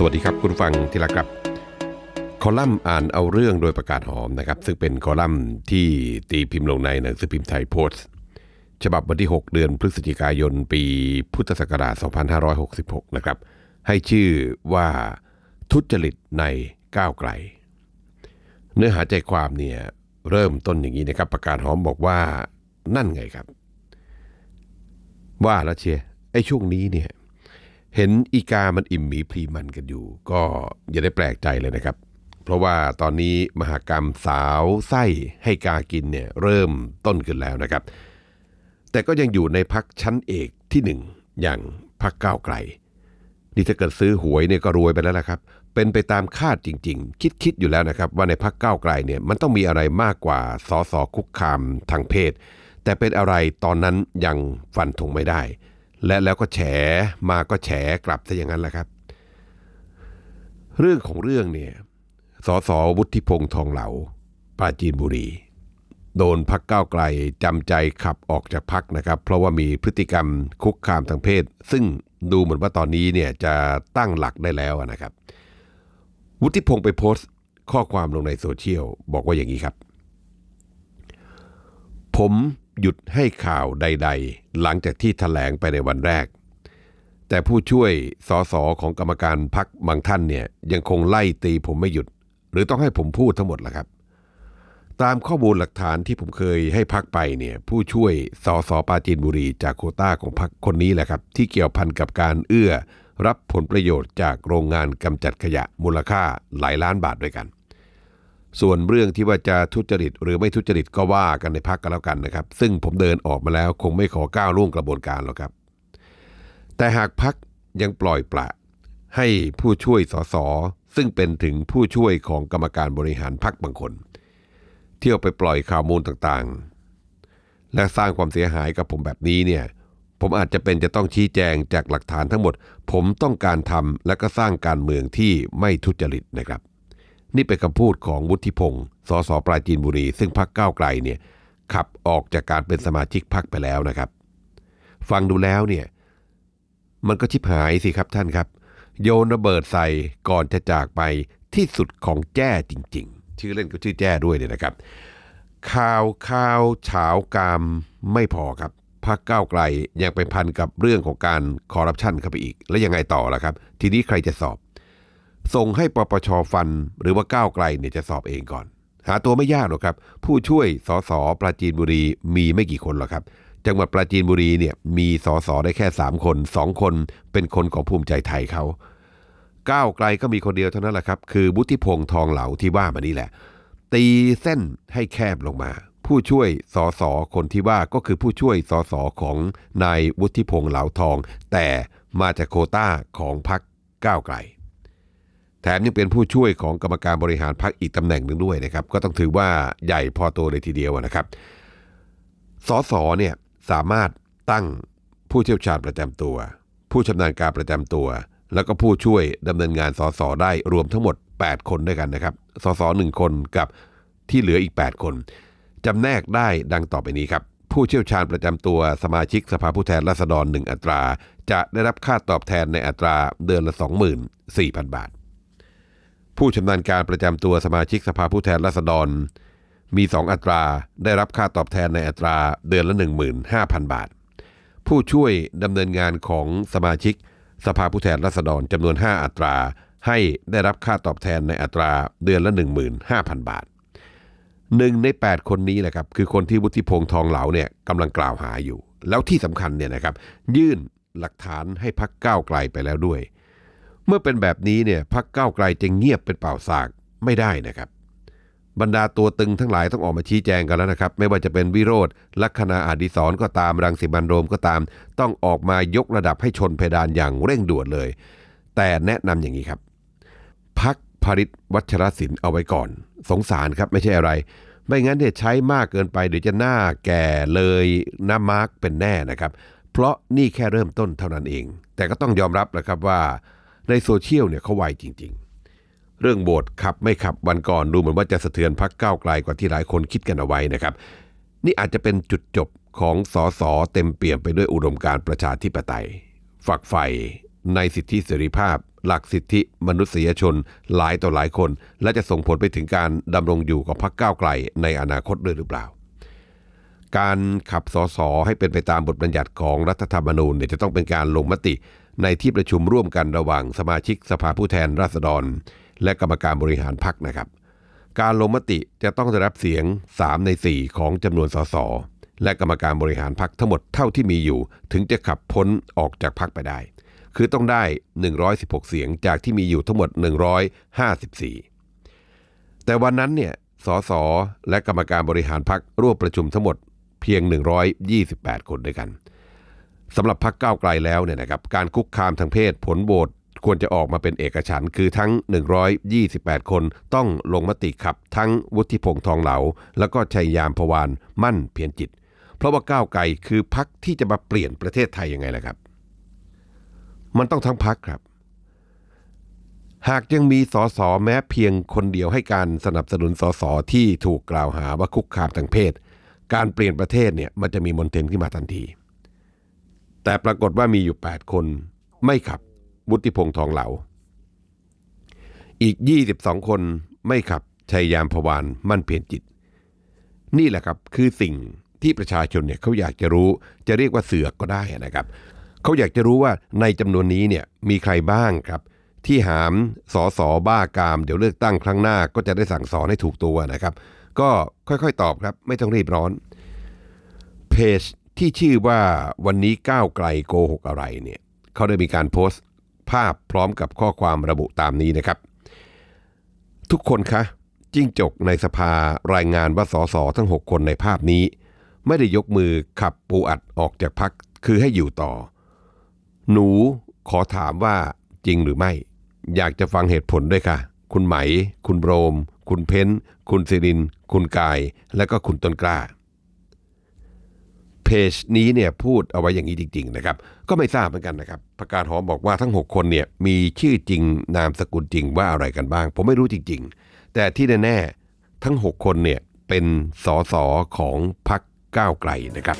สวัสดีครับคุณฟังที่รักครับ คอลัมน์อ่านเอาเรื่องโดยประกาศหอมนะครับ ซึ่งเป็นคอลัมน์ที่ตีพิมพ์ลงในหนังสือพิมพ์ไทยโพสต์ ฉบับวันที่ 6 เดือนพฤศจิกายนปีพุทธศักราช 2566 นะครับ ให้ชื่อว่าทุจริตในก้าวไกล เนื้อหาใจความเนี่ยเริ่มต้นอย่างนี้นะครับ ประกาศหอมบอกว่านั่นไงครับ ว่าแล้วเชียไอ้ช่วงนี้เนี่ย เห็นอีกามันอิ่มหมีพลีมันกันอยู่ ก็อย่าได้แปลกใจเลยนะครับ เพราะว่าตอนนี้มหากรรมสาวไส้ให้กากินเนี่ยเริ่มต้นขึ้นแล้วนะครับ แต่ก็ยังอยู่ในพักชั้นเอกที่หนึ่งอย่างพักก้าวไกล นี่ถ้าเกิดซื้อหวยเนี่ยก็รวยไปแล้วละครับ เป็นไปตามคาดจริง ๆ คิดคิดอยู่แล้วนะครับ ว่าในพักก้าวไกลเนี่ยมันต้องมีอะไรมากกว่าสอสอคุกคามทางเพศ แต่เป็นอะไรตอนนั้นยังฟันธงไม่ได้ และแล้วก็แฉมาก็แฉกลับซะอย่างนั้นแหละครับ เรื่องของเรื่องเนี่ยสสวุฒิพงษ์ทองเหลาปราจีนบุรี โดนพักก้าวไกลจำใจขับออกจากพักนะครับ เพราะว่ามีพฤติกรรมคุกคามทางเพศ ซึ่งดูเหมือนว่าตอนนี้เนี่ยจะตั้งหลักได้แล้วนะครับ วุฒิพงษ์ไปโพสต์ข้อความลงในโซเชียลบอกว่าอย่างนี้ครับ ผม หยุดให้ข่าวใด ๆ หลังจากที่ถแถลงไปในวันแรก แต่ผู้ช่วยสสของกรรมการพักบางท่านเนี่ยยังคงไล่ตีผมไม่หยุด หรือต้องให้ผมพูดทั้งหมดละครับ ตามข้อมูลหลักฐานที่ผมเคยให้พักไปเนี่ยผู้ช่วยสสปราจีนบุรีจากโคต้าของพักคนนี้แหละครับ ที่เกี่ยวพันกับการเอื้อรับผลประโยชน์จากโรงงานกำจัดขยะมูลค่าหลายล้านบาทด้วยกัน ส่วนเรื่องที่ว่าจะทุจริตหรือไม่ทุจริตก็ว่ากันในพักกันแล้วกันนะครับ ซึ่งผมเดินออกมาแล้วคงไม่ขอก้าวล่วงกระบวนการหรอกครับ แต่หากพักยังปล่อยปละ ให้ผู้ช่วยสสซึ่งเป็นถึงผู้ช่วยของกรรมการบริหารพักบางคน เที่ยวไปปล่อยข่าวมูลต่างๆ และสร้างความเสียหายกับผมแบบนี้เนี่ยผมอาจจะเป็นจะต้องชี้แจงจากหลักฐานทั้งหมด ผมต้องการทำและก็สร้างการเมืองที่ไม่ทุจริตนะครับ นี่เป็นคำพูดของวุฒิพงศ์สสปราจีนบุรี ซึ่งพักก้าวไกลเนี่ยขับออกจากการเป็นสมาชิกพักไปแล้วนะครับ ฟังดูแล้วเนี่ยมันก็ชิบหายสิครับท่านครับ โยนระเบิดใส่ก่อนจะจากไปที่สุดของแจ้จริง ๆ ชื่อเล่นก็ชื่อแจ้ด้วยเนี่ยนะครับ ข่าวข่าวเฉากามไม่พอครับพักก้าวไกลยังไปพันกับเรื่องของการคอร์รัปชันเข้าไปอีก แล้วยังไงต่อล่ะครับ ทีนี้ใครจะสอบ ส่งให้ปปชฟัน หรือว่าก้าวไกลเนี่ยจะสอบเองก่อน หาตัวไม่ยากหรอกครับ ผู้ช่วยสสปราจีนบุรีมีไม่กี่คนหรอกครับ จังหวัดปราจีนบุรีเนี่ยมีสสได้แค่ 3 คน 2 คนเป็นคนของภูมิใจไทยเขาก้าวไกลก็มีคนเดียวเท่านั้นแหละครับ คือบุติพงษ์ทองเหลาที่ว่ามานี่แหละ ตีเส้นให้แคบลงมา ผู้ช่วยสสคนที่ว่าก็คือผู้ช่วยสสของนายวุฒิพงษ์เหลาทอง แต่มาจากโคต้าของพรรคก้าวไกล แถมยังเป็นผู้ช่วยของกรรมการบริหารพรรคอีกตำแหน่งหนึ่งด้วยนะครับ ก็ต้องถือว่าใหญ่พอตัวเลยทีเดียวนะครับ สสเนี่ยสามารถตั้งผู้เชี่ยวชาญประจำตัว ผู้ชำนาญการประจำตัว แล้วก็ผู้ช่วยดำเนินงานสสได้รวมทั้งหมด 8 คนด้วยกันนะครับ สสหนึ่งคนกับที่เหลืออีก 8 คนจำแนกได้ดังต่อไปนี้ครับผู้เชี่ยวชาญประจำตัวสมาชิกสภาผู้แทนราษฎรหนึ่งอัตรา จะได้รับค่าตอบแทนในอัตราเดือนละ 24,000 บาท ผู้ชำนาญการประจำตัวสมาชิกสภาผู้แทนราษฎร มี 2 อัตราได้รับค่าตอบแทนในอัตราเดือนละ 15,000 บาท ผู้ช่วยดำเนินงานของสมาชิกสภาผู้แทนราษฎรจำนวน 5 อัตรา ให้ได้รับค่าตอบแทนในอัตราเดือนละ 15,000 บาทหนึ่งใน 8 คนนี้แหละครับคือคนที่วุฒิพงษ์ทองเหลาเนี่ยกำลังกล่าวหาอยู่ แล้วที่สำคัญเนี่ยนะครับยื่นหลักฐานให้พักก้าวไกลไปแล้วด้วย เมื่อเป็นแบบนี้เนี่ยพักเก้าไกลจะเงียบเป็นเป่าสากไม่ได้นะครับ บรรดาตัวตึงทั้งหลายต้องออกมาชี้แจงกันแล้วนะครับ ไม่ว่าจะเป็นวิโรธลัคนาอาดิศรก็ตามรังสิมันโรมก็ตาม ต้องออกมายกระดับให้ชนเพดานอย่างเร่งด่วนเลย แต่แนะนำอย่างนี้ครับ พักพริตวัชรศิลป์เอาไว้ก่อน สงสารครับไม่ใช่อะไร ไม่งั้นเนี่ยใช้มากเกินไปเดี๋ยวจะหน้าแก่เลยหน้ามาร์กเป็นแน่นะครับ เพราะนี่แค่เริ่มต้นเท่านั้นเอง แต่ก็ต้องยอมรับนะครับว่า ในโซเชียลเนี่ยเขาไวจริง ๆ เรื่องโบสขับไม่ขับวันก่อนดูเหมือนว่าจะสะเทือนพักก้าวไกลกว่าที่หลายคนคิดกันเอาไว้นะครับ นี่อาจจะเป็นจุดจบของสอสอเต็มเปี่ยมไปด้วยอุดมการประชาธิปไตย ฝักใฝ่ในสิทธิเสรีภาพ หลักสิทธิมนุษยชนหลายต่อหลายคน และจะส่งผลไปถึงการดำรงอยู่ของพรรคก้าวไกลในอนาคตด้วยหรือเปล่า การขับสสให้เป็นไปตามบทบัญญัติของรัฐธรรมนูญเนี่ยจะต้องเป็นการลงมติ ในที่ประชุมร่วมกันระหว่างสมาชิกสภาผู้แทนราษฎร และกรรมการบริหารพรรคนะครับ การลงมติจะต้องได้รับเสียง 3 ใน 4 ของจำนวนสสและกรรมการบริหารพรรคทั้งหมดเท่าที่มีอยู่ ถึงจะขับพ้นออกจากพรรคไปได้ คือต้องได้ 116 เสียงจากที่มีอยู่ทั้งหมด 154 แต่วันนั้นเนี่ยสสและกรรมการบริหารพรรคร่วมประชุมทั้งหมดเพียง 128 คนด้วยกัน สำหรับพรรคก้าวไกลแล้วเนี่ยนะครับการคุกคามทางเพศผลโหวตควรจะออกมาเป็นเอกฉันท์คือทั้ง 128 คนต้องลงมติขับทั้งวุฒิพงษ์ทองเหลา แล้วก็ชัยยามพวานมั่นเพียรจิต เพราะว่าก้าวไกลคือพรรคที่จะมาเปลี่ยนประเทศไทยยังไงล่ะครับ มันต้องทั้งพรรคครับ หากยังมีสสแม้เพียงคนเดียวให้การสนับสนุนสสที่ถูกกล่าวหาว่าคุกคามทางเพศ การเปลี่ยนประเทศเนี่ยมันจะมีมนเทนขึ้นมาทันที แต่ปรากฏว่ามีอยู่ 8 คน ไม่ขับวุฒิพงษ์ทองเหลา อีก 22 คนไม่ขับชัยยามพวานมั่นเพียรจิต นี่แหละครับคือสิ่งที่ประชาชนเนี่ยเขาอยากจะรู้จะเรียกว่าเสือกก็ได้นะครับ เขาอยากจะรู้ว่าในจำนวนนี้เนี่ยมีใครบ้างครับ ที่หามสอสอบ้ากาม เดี๋ยวเลือกตั้งครั้งหน้าก็จะได้สั่งสอนให้ถูกตัวนะครับ ก็ค่อยๆตอบครับ ไม่ต้องรีบร้อนเพจ ที่ชื่อว่าวันนี้ก้าวไกลโกหกอะไรเนี่ยเขาได้มีการโพสต์ภาพพร้อมกับข้อความระบุตามนี้นะครับ ทุกคนคะจิ้งจกในสภารายงานว่าสสทั้ง 6 คนในภาพนี้ ไม่ได้ยกมือขับปูอัดออกจากพักคือให้อยู่ต่อ หนูขอถามว่าจริงหรือไม่ อยากจะฟังเหตุผลด้วยค่ะ คุณไหม คุณโรม คุณเพ้น คุณสิริน คุณกาย และก็คุณต้นกล้า เพจนี้เนี่ยพูดเอาไว้อย่างนี้จริง ๆ นะครับ ก็ไม่ทราบเหมือนกันนะครับประกาศหอมบอกว่าทั้ง 6 คนเนี่ยมีชื่อจริงนามสกุลจริงว่าอะไรกันบ้าง ผมไม่รู้จริง ๆ แต่ที่แน่ๆทั้ง 6 คนเนี่ยเป็นสสของพรรคก้าวไกลนะครับ